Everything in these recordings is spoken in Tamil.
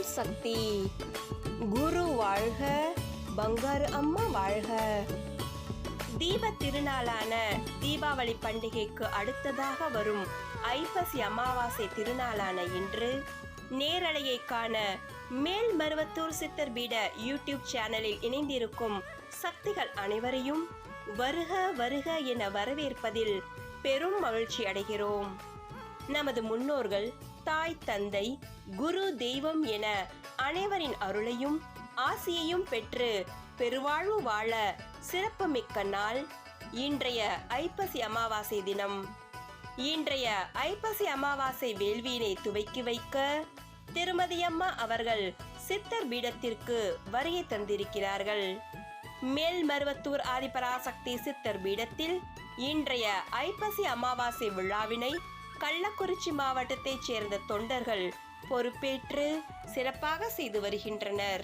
ஓம் சக்தி. குரு வாழ்க பங்காரு அம்மா வாழ்க. தீப திருநாளான தீபாவளி பண்டிகைக்கு அடுத்ததாக வரும் ஐப்பசி அமாவாசை திருநாளான இன்று நேரலையை காண மேல் மருவத்தூர் சித்தர் பீட யூடியூப் சேனலில் இணைந்திருக்கும் சக்திகள் அனைவரையும் வருக வருக என வரவேற்பதில் பெரும் மகிழ்ச்சி அடைகிறோம். நமது முன்னோர்கள் தாய் தந்தை குரு தெய்வம் என அனைவரின் அருளையும் ஆசியையும் பெற்று பெருவாழ்வு வாழ சிறப்புமிக்க நாள் இன்றைய ஐப்பசி அமாவாசை தினம். இன்றைய ஐப்பசி அமாவாசை வேள்வியினை துவக்கி வைக்க திருமதியம்மா அவர்கள் சித்தர் பீடத்திற்கு வருகை தந்திருக்கிறார்கள். மேல் மருவத்தூர் ஆதிபராசக்தி சித்தர் பீடத்தில் இன்றைய ஐப்பசி அமாவாசை விழாவினை கள்ளக்குறிச்சி மாவட்டத்தைச் சேர்ந்த தொண்டர்கள் பொறுப்பேற்று சிறப்பாக செய்து வருகின்றனர்.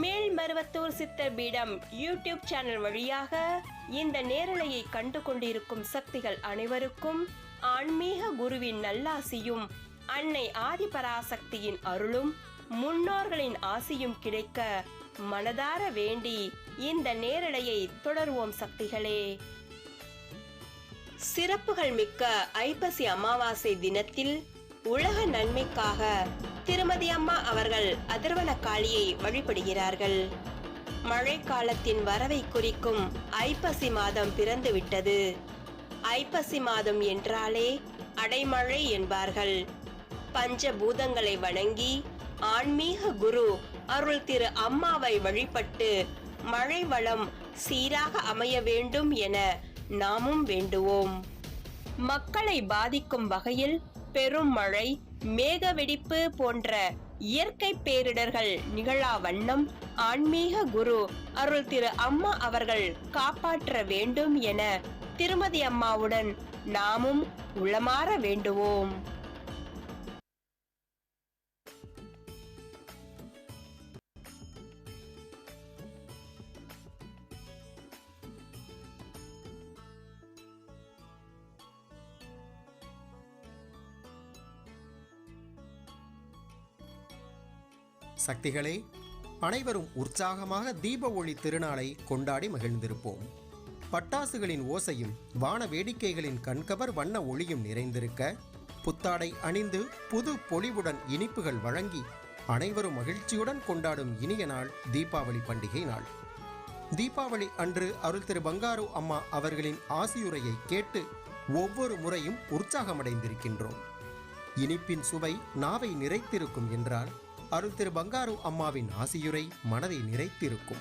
மேல்மருவத்தூர் சித்தர் பீடம் யூடியூப் சேனல் வழியாக இந்த நேரலையை கண்டு கொண்டிருக்கும் சக்திகள் அனைவருக்கும் ஆன்மீக குருவின் நல்லாசியும் அன்னை ஆதிபராசக்தியின் அருளும் முன்னோர்களின் ஆசியும் கிடைக்க மனதார வேண்டி இந்த நேரலையை தொடர்வோம் சக்திகளே. சிறப்புகள் மிக்க ஐப்பசி அமாவாசை தினத்தில் உலக நன்மைக்காக திருமதி அம்மா அவர்கள் அதிர்வன காளியை வழிபடுகிறார்கள். மழை காலத்தின் வரவை குறிக்கும் ஐப்பசி மாதம் பிறந்துவிட்டது. ஐப்பசி மாதம் என்றாலே அடைமழை என்பார்கள். பஞ்ச பூதங்களை வணங்கி ஆன்மீக குரு அருள் திரு அம்மாவை வழிபட்டு மழை வளம் சீராக அமைய வேண்டும் என நாமும் வேண்டுவோம். மக்களை பாதிக்கும் வகையில் பெரும் மழை மேக வெடிப்பு போன்ற இயற்கை பேரிடர்கள் நிகழா வண்ணம் ஆன்மீக குரு அருள் திரு அம்மா அவர்கள் காப்பாற்ற வேண்டும் என திருமதி அம்மாவுடன் நாமும் உளமாற வேண்டுவோம். சக்திகளே அனைவரும் உற்சாகமாக தீப ஒளி திருநாளை கொண்டாடி மகிழ்ந்திருப்போம். பட்டாசுகளின் ஓசையும் வான வேடிக்கைகளின் கண்கவர் வண்ண ஒளியும் நிறைந்திருக்க புத்தாடை அணிந்து புது பொலிவுடன் இனிப்புகள் வழங்கி அனைவரும் மகிழ்ச்சியுடன் கொண்டாடும் இனிய நாள் தீபாவளி பண்டிகை நாள். தீபாவளி அன்று அருள் திரு பங்காரு அம்மா அவர்களின் ஆசியுரையை கேட்டு ஒவ்வொரு முறையும் உற்சாகமடைந்திருக்கின்றோம். இனிப்பின் சுவை நாவை நிறைத்திருக்கும் என்றால் அருள் திரு பங்காரு அம்மாவின் ஆசியுரை மனதை நிறைத்திருக்கும்.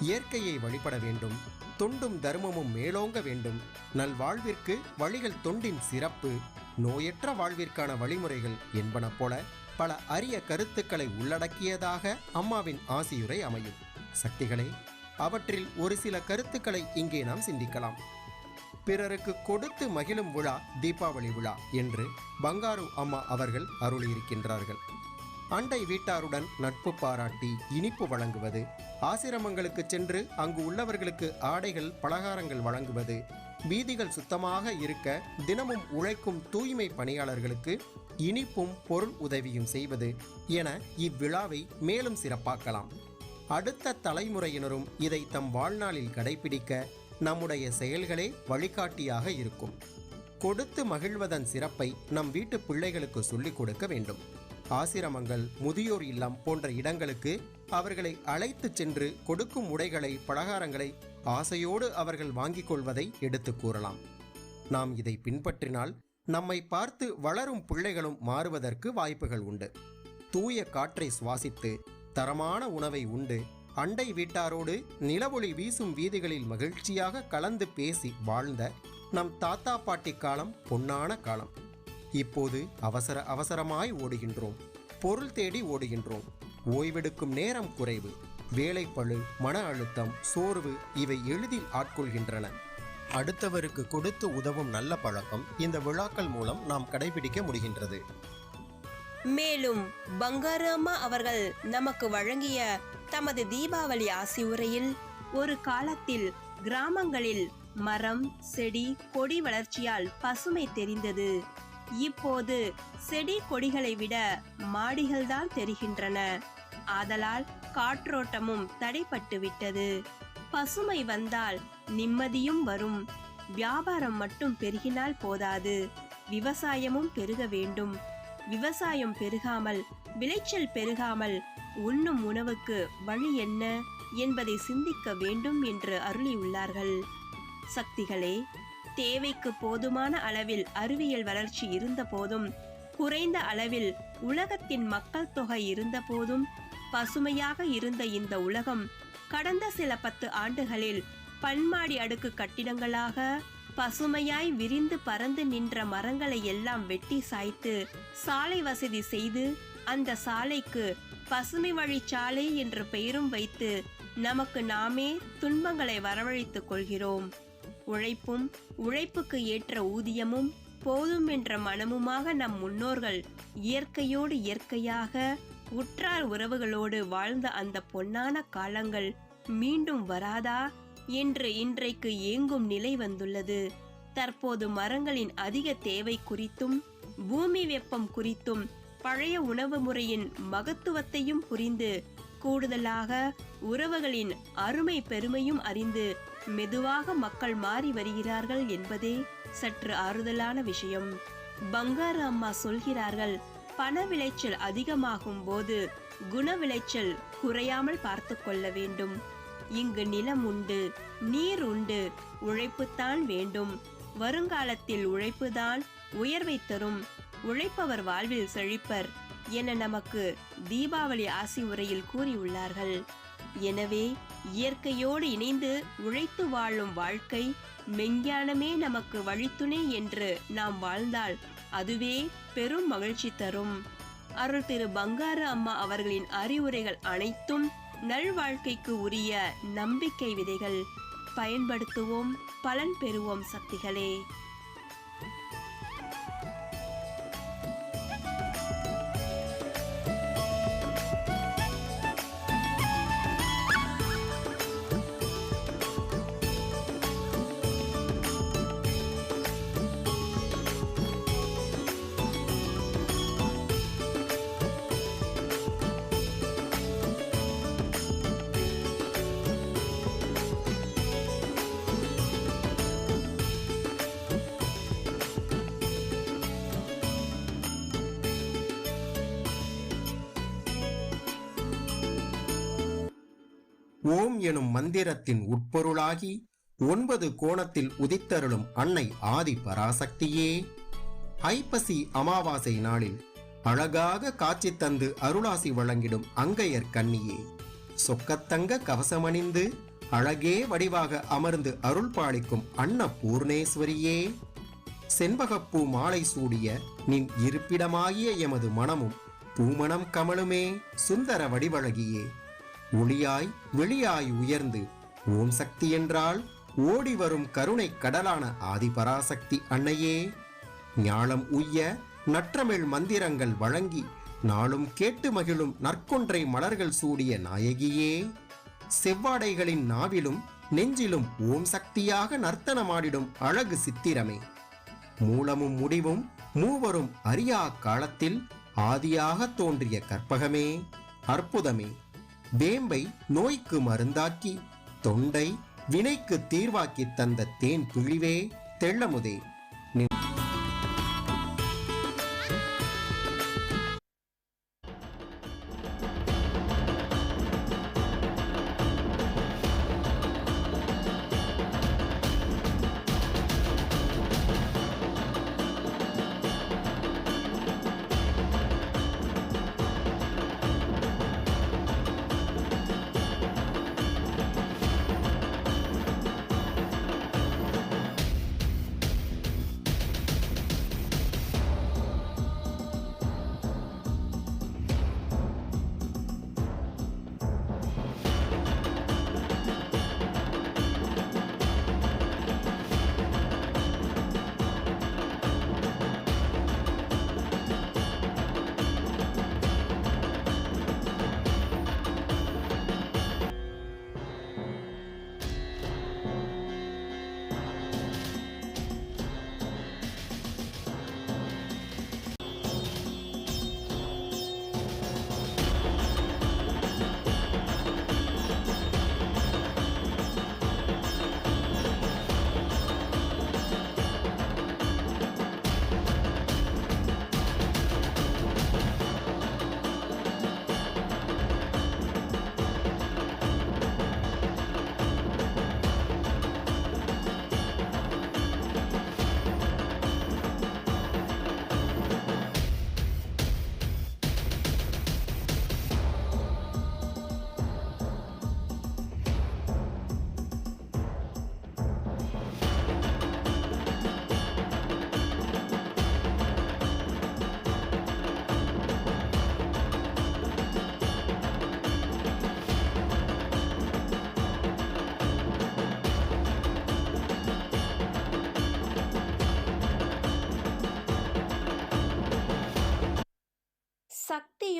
இயற்கையை வழிபட வேண்டும் தொண்டும் தர்மமும் மேலோங்க வேண்டும். நல்வாழ்விற்கு வழிகள் தொண்டின் சிறப்பு நோயற்ற வாழ்விற்கான வழிமுறைகள் என்பன போல பல அரிய கருத்துக்களை உள்ளடக்கியதாக அம்மாவின் ஆசியுரை அமையும். சக்திகளே அவற்றில் ஒரு சில கருத்துக்களை இங்கே நாம் சிந்திக்கலாம். பிறருக்கு கொடுத்து மகிழும் விழா தீபாவளி விழா என்று பங்காரு அம்மா அவர்கள் அருளியிருக்கின்றார்கள். அண்டை வீட்டாருடன் நட்பு பாராட்டி இனிப்பு வழங்குவது. ஆசிரமங்களுக்கு சென்று அங்கு உள்ளவர்களுக்கு ஆடைகள் பலகாரங்கள் வழங்குவது. வீதிகள் சுத்தமாக இருக்க தினமும் உழைக்கும் தூய்மை பணியாளர்களுக்கு இனிப்பும் பொருள் உதவியும் செய்வது என இவ்விழாவை மேலும் சிறப்பாக்கலாம். அடுத்த தலைமுறையினரும் இதை தம் வாழ்நாளில் கடைபிடிக்க நம்முடைய செயல்களே வழிகாட்டியாக இருக்கும். கொடுத்து மகிழ்வதன் சிறப்பை நம் வீட்டு பிள்ளைகளுக்கு சொல்லிக் கொடுக்க வேண்டும். ஆசிரமங்கள் முதியோர் இல்லம் போன்ற இடங்களுக்கு அவர்களை அழைத்துச் சென்று கொடுக்கும் உடைகளை பலகாரங்களை ஆசையோடு அவர்கள் வாங்கிக் கொள்வதை எடுத்துக் கூறலாம். நாம் இதை பின்பற்றினால் நம்மை பார்த்து வளரும் பிள்ளைகளும் மாறுவதற்கு வாய்ப்புகள் உண்டு. தூய காற்றை சுவாசித்து தரமான உணவை உண்டு. அண்டை வீட்டாரோடு நிலவொளி வீசும் வீதிகளில் மகிழ்ச்சியாக கலந்து பேசி வாழ்ந்த நம் தாத்தா பாட்டி காலம் பொன்னான காலம். இப்போது அவசர அவசரமாய் ஓடுகின்றோம். பொருள் தேடி ஓடுகின்றோம். ஓய்வெடுக்கும் நேரம் குறைவு. வேலைப்பளு மன அழுத்தம் சோர்வு இவை எளிதில் ஆட்கொள்கின்றன. அடுத்தவருக்கு கொடுத்து உதவும் நல்ல பழக்கம் இந்த விழாக்கள் மூலம் நாம் கடைபிடிக்க முடிகின்றது. மேலும் பங்காராமா அவர்கள் நமக்கு வழங்கிய தமது தீபாவளி ஆசி உரையில் ஒரு காலத்தில் கிராமங்களில் மரம் செடி கொடி வளர்ச்சியால் பசுமை தெரிந்தது. இப்போது செடி கொடிகளை விட மாடிகள்தான் தெரிகின்றன. ஆதலால் காற்றோட்டமும் தடைப்பட்டு விட்டது. பசுமை வந்தால் நிம்மதியும் வரும். வியாபாரம் மட்டும் பெருகினால் போதாது. விவசாயமும் பெருக வேண்டும். விவசாயம் பெருகாமல் விளைச்சல் பெருகாமல் உண்ணும் உணவுக்கு வழி என்ன என்பதை சிந்திக்க வேண்டும் என்று அருளியுள்ளார்கள். சக்திகளே தேவைக்கு போதுமான அளவில் அறிவியல் வளர்ச்சி இருந்த போதும் குறைந்த அளவில் உலகத்தின் மக்கள் தொகை இருந்த போதும் பசுமையாக இருந்த இந்த உலகம் கடந்த சில பத்து ஆண்டுகளில் பன்மாடி அடுக்கு கட்டிடங்களாக பசுமையாய் விரிந்து பறந்து நின்ற மரங்களை எல்லாம் வெட்டி சாய்த்து சாலை வசதி செய்து அந்த சாலைக்கு பசுமை வழிச்சாலை என்ற பெயரும் வைத்து நமக்கு நாமே துன்பங்களை வரவழைத்துக் கொள்கிறோம். உழைப்பும் உழைப்புக்கு ஏற்ற ஊதியமும் போதும் என்ற மனமுமாக நம் முன்னோர்கள் இயற்கையோடு இயற்கையாக உற்றார் உறவுகளோடு வாழ்ந்த அந்த பொன்னான காலங்கள் மீண்டும் வராதா என்று இன்றைக்கு ஏங்கும் நிலை வந்துள்ளது. தற்போது மரங்களின் அதிக தேவை குறித்தும் பூமி வெப்பம் குறித்தும் பழைய உணவு முறையின் மகத்துவத்தையும் புரிந்து கூடுதலாக உறவுகளின் அருமை பெருமையும் அறிந்து மெதுவாக மக்கள் மாறி வருகிறார்கள் என்பதே சற்று ஆறுதலான விஷயம். பங்காரு அம்மா சொல்கிறார்கள் பண விளைச்சல் அதிகமாகும் போது குண விளைச்சல் குறையாமல் பார்த்து கொள்ள வேண்டும். இங்கு நிலம் உண்டு நீர் உண்டு உழைப்புத்தான் வேண்டும். வருங்காலத்தில் உழைப்புதான் உயர்வை தரும். உழைப்பவர் வாழ்வில் செழிப்பர் என நமக்கு தீபாவளி ஆசி உரையில் கூறியுள்ளார்கள். எனவே இயற்கையோடு இணைந்து உழைத்து வாழும் வாழ்க்கை மெஞ்ஞானமே நமக்கு வழித்துணை என்று நாம் வாழ்ந்தால் அதுவே பெரும் மகிழ்ச்சி தரும். அருள் திரு பங்காரு அம்மா அவர்களின் அறிவுரைகள் அனைத்தும் நல்வாழ்க்கைக்கு உரிய நம்பிக்கை விதைகள். பயன்படுத்துவோம் பலன் பெறுவோம் சக்திகளே. ஓம் எனும் மந்திரத்தின் உட்பொருளாகி ஒன்பது கோணத்தில் உதித்தருளும் அன்னை ஆதி பராசக்தியே. ஐப்பசி அமாவாசை நாளில் அழகாக காட்சி தந்து அருளாசி வழங்கிடும் அங்கையர் கண்ணியே சொக்கத்தங்க கவசமணிந்து அழகே வடிவாக அமர்ந்து அருள் பாலிக்கும் அன்னபூர்ணேஸ்வரியே. செண்பகப்பூ மாலை சூடிய நின் இருப்பிடமாகிய எமது மனமும் பூமணம் கமலுமே சுந்தர வடிவழகியே. ஒளியாய் வெளியாய் உயர்ந்து ஓம் சக்தி என்றால் ஓடி வரும் கருணை கடலான ஆதிபராசக்தி அன்னையே. ஞாலம் உய்ய நற்றமிழ் மந்திரங்கள் வழங்கி நாளும் கேட்டு மகிழும் நற்கொன்றை மலர்கள் சூடிய நாயகியே. செவ்வாடைகளின் நாவிலும் நெஞ்சிலும் ஓம் சக்தியாக நர்த்தனமாடிடும் அழகு சித்திரமே. மூலமும் முடிவும் மூவரும் அறியா காலத்தில் ஆதியாக தோன்றிய கற்பகமே அற்புதமே. வேம்பை நோய்க்கு மருந்தாக்கி தொண்டை வினைக்கு தீர்வாக்கி தந்த தேன் பிழிவே தெள்ளமுதே.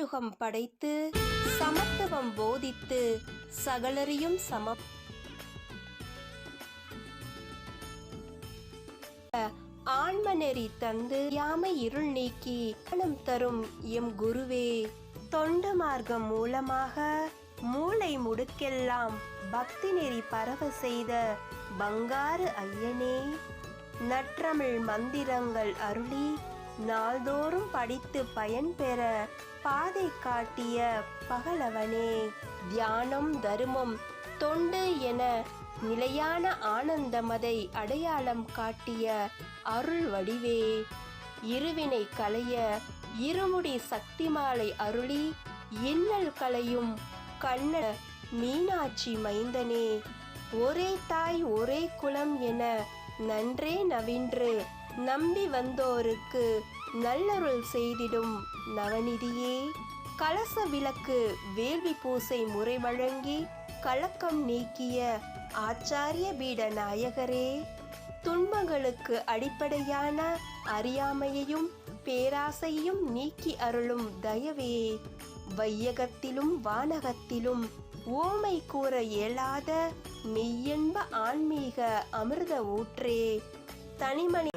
சமயுகம் படைத்து சமத்துவம் போதித்து சகலரையும் சம ஆன்மநெறி தந்து யாமை இருள் நீக்கி ஞானம் தரும் எம் குருவே. தொண்டு மார்க்கம் மூலமாக மூளை முடுக்கெல்லாம் பக்தி நெறி பரவ செய்த பங்காரு ஐயனே. நற்றமிழ் மந்திரங்கள் அருளி நாள்தோறும் படித்து பயன்பெற பாதை காட்டிய பகலவனே தியானம் தருமம் தொண்டு என நிலையான ஆனந்தமதை அடையாளம் காட்டிய அருள் வடிவே. இருவினை களைய இருமுடி சக்தி மாலை அருளி இன்னல் களையும் கண்ண மீனாட்சி மைந்தனே. ஒரே தாய் ஒரே குலம் என நன்றே நவின்று நம்பி வந்தோருக்கு நல்லருள் செய்திடும் நவநிதியே. கலச விளக்கு வேள்வி பூசை முறை வழங்கி கலக்கம் நீக்கிய ஆச்சாரிய பீட நாயகரே. துன்பங்களுக்கு அடிப்படையான அறியாமையையும் பேராசையும் நீக்கி அருளும் தயவே. வையகத்திலும் வானகத்திலும் ஓமை கூற இயலாத மெய்யன்ப ஆன்மீக அமிர்த ஊற்றே. தனிமணி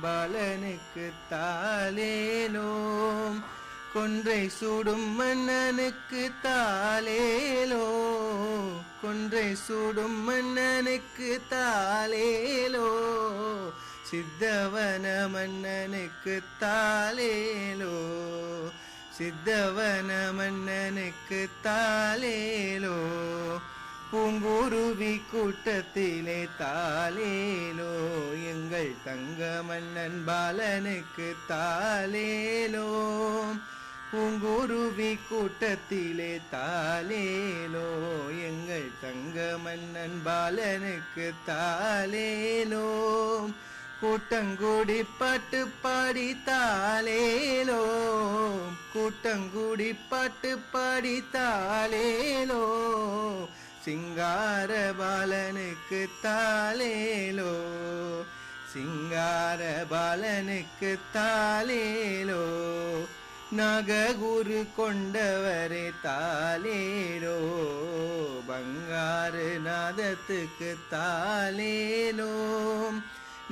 மருவூரின் பாலனுக்கு தாலேலோம் கொன்றை சூடும் மன்னனுக்கு தாலேலோ கொன்றை சூடும் மன்னனுக்கு தாலேலோ சித்தவன மன்னனுக்கு தாலேலோ சித்தவன மன்னனுக்கு தாலேலோ பூங்குருவி கூட்டத்திலே தாலேலோ எங்கள் தங்க மன்னன் பாலனுக்கு தாலேலோ பூங்குருவி கூட்டத்திலே தாலேலோ எங்கள் தங்க மன்னன் பாலனுக்கு தாலேலோ கூட்டங்குடி பாட்டு பாடி தாலேலோ கூட்டங்குடி பாட்டு பாடி தாலேலோ சிங்கார பாலனுக்கு தாலேலோ சிங்கார பாலனுக்கு தாலேலோ நககுரு கொண்டவரே தாலேலோ பங்காறு நாதத்துக்கு தாலேலோ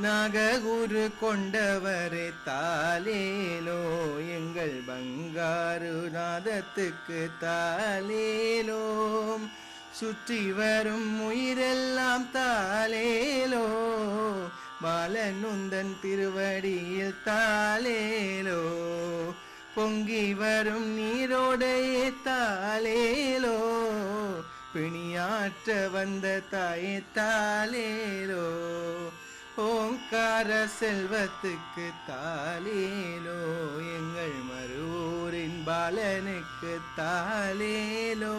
நககுரு கொண்டவரே தாலேலோ எங்கள் பங்காரு நாதத்துக்கு தாலேலோ சுற்றி வரும் உயிரெல்லாம் தாலேலோ பாலனுந்தன் திருவடியில் தாலேலோ பொங்கி வரும் நீரோடையே தாலேலோ பிணியாற்ற வந்த தாயே தாலேலோ ஓங்கார செல்வத்துக்கு தாலேலோ எங்கள் மருவூரின் பாலனுக்கு தாலேலோ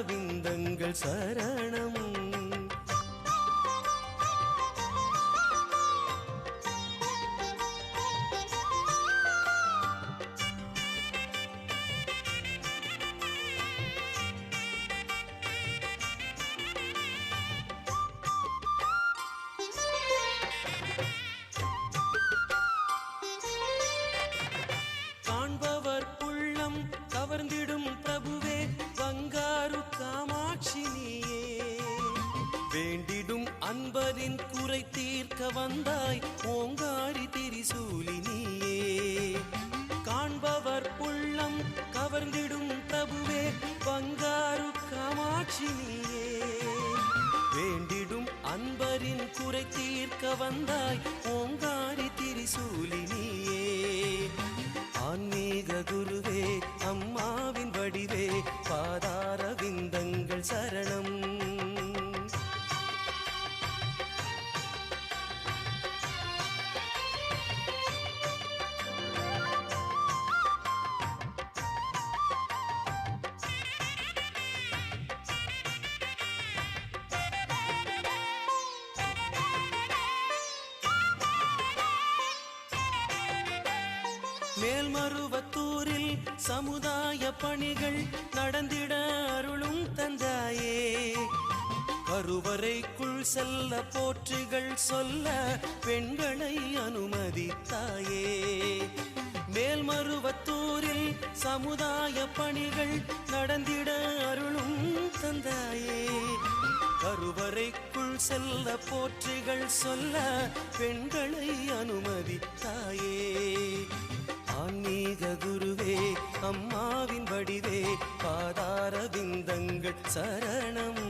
ஆதார விந்தங்கள் சரணம் மேல்மருவத்தூரில் சமுதாய பணிகள் நடந்திட அருளும் தந்தாயே. கருவறைக்குள் செல்ல போற்றுகள் சொல்ல பெண்களை அனுமதித்தாயே. மேல்மருவத்தூரில் சமுதாய பணிகள் நடந்திட அருளும் தந்தாயே. கருவறைக்குள் செல்ல போற்றுகள் சொல்ல பெண்களை அனுமதித்தாயே. ஆன்மீக குருவே அம்மாவின் வடிவே பாதார விந்தங்கள் சரணம்.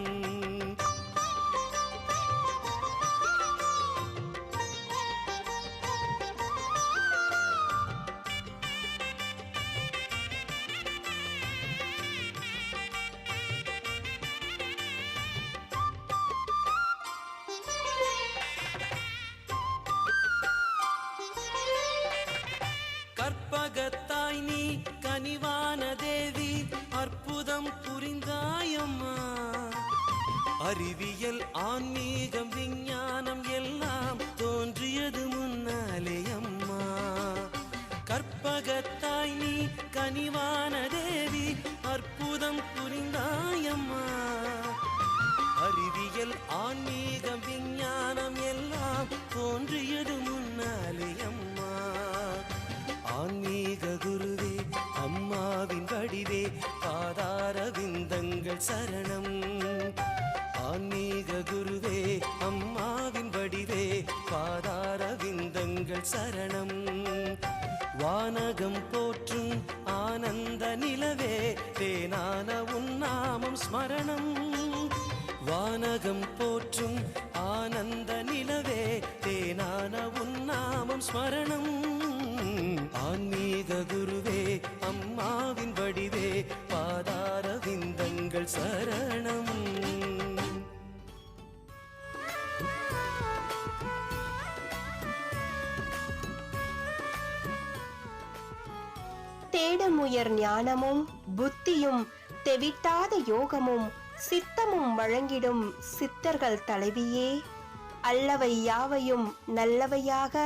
தேடமுயர் ஞானமும் புத்தியும் தெவிட்டாத யோகமும் சித்தமும் வழங்கிடும் சித்தர்கள் தலைவியே. அல்லவை யாவையும் நல்லவையாக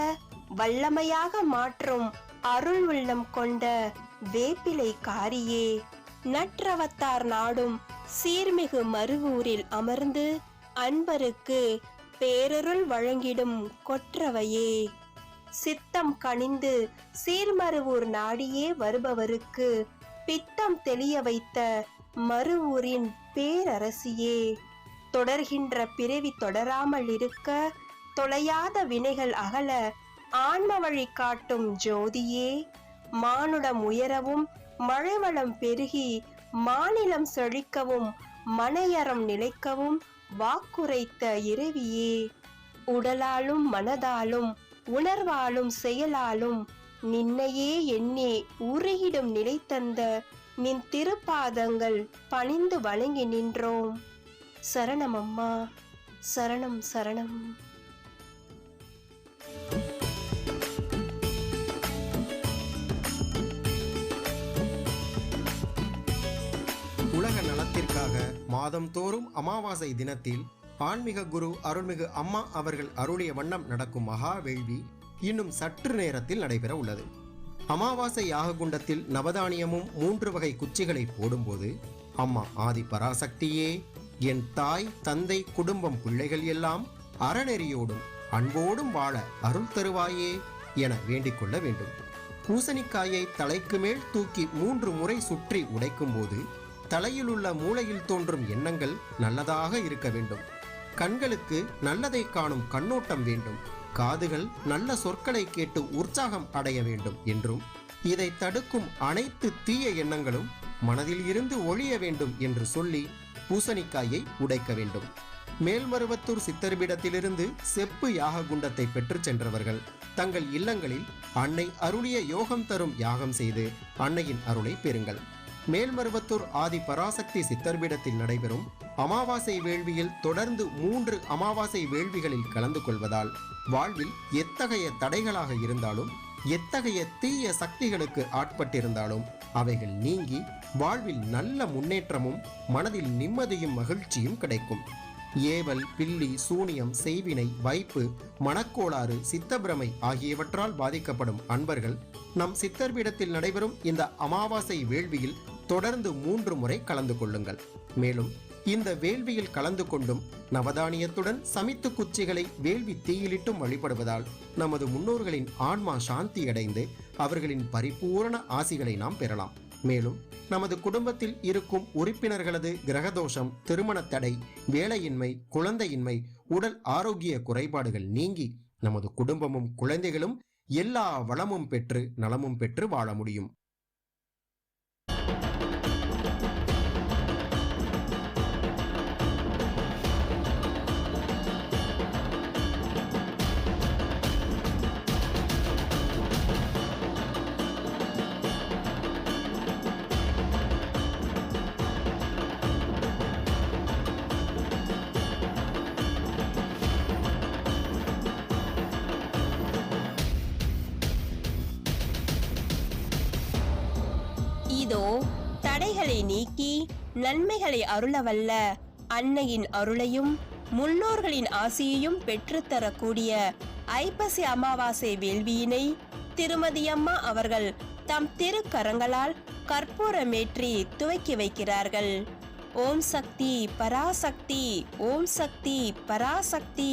வல்லமையாக மாற்றும் அருள் உள்ளம் கொண்ட வேப்பிலை காரியே. நற்றவத்தார் நாடும் சீர்மிகு மருவூரில் அமர்ந்து அன்பருக்கு பேரருள் வழங்கிடும் கொற்றவையே. சித்தம் கனிந்து சீர்மருவூர் நாடியே வருபவருக்கு பித்தம் தெளிய வைத்த மருவூரின் பேரரசியே. தொடர்கின்ற பிறவி தொடராமல் இருக்க தொலையாத வினைகள் அகல ஆன்ம வழி காட்டும் ஜோதியே. மானுடம் உயரவும் மழைவளம் பெருகி மாநிலம் செழிக்கவும் மனையறம் நிலைக்கவும் வாக்குரைத்த இறைவியே. உடலாலும் மனதாலும் உணர்வாலும் செயலாலும் நின்னையே எண்ணி உருகிடும் நிலை தந்த நின் திருப்பாதங்கள் பணிந்து வணங்கி நின்றோம். சரணம் அம்மா சரணம் சரணம். உலக நலத்திற்காக மாதந்தோறும் அமாவாசை தினத்தில் ஆன்மீக குரு அருள்மிகு அம்மா அவர்கள் அருளிய வண்ணம் நடக்கும் மகா வேள்வி இன்னும் சற்று நேரத்தில் நடைபெற உள்ளது. அமாவாசை யாககுண்டத்தில் நவதானியமும் மூன்று வகை குச்சிகளை போடும்போது அம்மா ஆதி பராசக்தியே என் தாய் தந்தை குடும்பம் பிள்ளைகள் எல்லாம் அறநெறியோடும் அன்போடும் வாழ அருள் தருவாயே என வேண்டிக் கொள்ள வேண்டும். பூசணிக்காயை தலைக்கு மேல் தூக்கி மூன்று முறை சுற்றி உடைக்கும்போது போது தலையிலுள்ள மூளையில் தோன்றும் எண்ணங்கள் நல்லதாக இருக்க வேண்டும். கண்களுக்கு நல்லதை காணும் கண்ணோட்டம் வேண்டும். காதுகள் நல்ல சொற்களை கேட்டு உற்சாகம் அடைய வேண்டும் என்றும் இதை தடுக்கும் அனைத்து தீய எண்ணங்களும் மனதில் இருந்து ஒழிய வேண்டும் என்று சொல்லி பூசணிக்காயை உடைக்க வேண்டும். மேல்மருவத்தூர் சித்தர்பிடத்திலிருந்து செப்பு யாக குண்டத்தை பெற்று சென்றவர்கள் தங்கள் இல்லங்களில் அன்னை அருளிய யோகம் தரும் யாகம் செய்து அன்னையின் அருளை பெறுங்கள். மேல்மருவத்தூர் ஆதி பராசக்தி சித்தர்பிடத்தில் நடைபெறும் அமாவாசை வேள்வியில் தொடர்ந்து மூன்று அமாவாசை வேள்விகளில் கலந்து கொள்வதால் வாழ்வில் எத்தகைய தடைகளாக இருந்தாலும் எத்தகைய தீய சக்திகளுக்கு ஆட்பட்டிருந்தாலும் அவைகள் நீங்கி வாழ்வில் நல்ல முன்னேற்றமும் மனதில் நிம்மதியும் மகிழ்ச்சியும் கிடைக்கும். ஏவல் பில்லி சூனியம் செய்வினை வைப்பு மனக்கோளாறு சித்தப்பிரமை ஆகியவற்றால் பாதிக்கப்படும் அன்பர்கள் நம் சித்தர்பீடத்தில் நடைபெறும் இந்த அமாவாசை வேள்வியில் தொடர்ந்து மூன்று முறை கலந்து கொள்ளுங்கள். மேலும் இந்த வேள்வியில் கலந்து கொண்டும் நவதானியத்துடன் சமித்து குச்சிகளை வேள்வி தீயிலிட்டும் வழிபடுவதால் நமது முன்னோர்களின் ஆன்மா சாந்தி அடைந்து அவர்களின் பரிபூரண ஆசிகளை நாம் பெறலாம். மேலும் நமது குடும்பத்தில் இருக்கும் உறுப்பினர்களது கிரகதோஷம் திருமண தடை வேலையின்மை குழந்தையின்மை உடல் ஆரோக்கிய குறைபாடுகள் நீங்கி நமது குடும்பமும் குழந்தைகளும் எல்லா வளமும் பெற்று நலமும் பெற்று வாழ முடியும். தடைகளை நீக்கி நன்மைகளை அருளவல்ல. அன்னையின் அருளையும் முன்னோர்களின் ஆசியையும் பெற்றுத்தரக்கூடிய ஐப்பசி அமாவாசை வேள்வியினை திருமதி அம்மா அவர்கள் தம் திருக்கரங்களால் கற்பூரமேற்றி துவக்கி வைக்கிறார்கள். ஓம் சக்தி பராசக்தி ஓம் சக்தி பராசக்தி.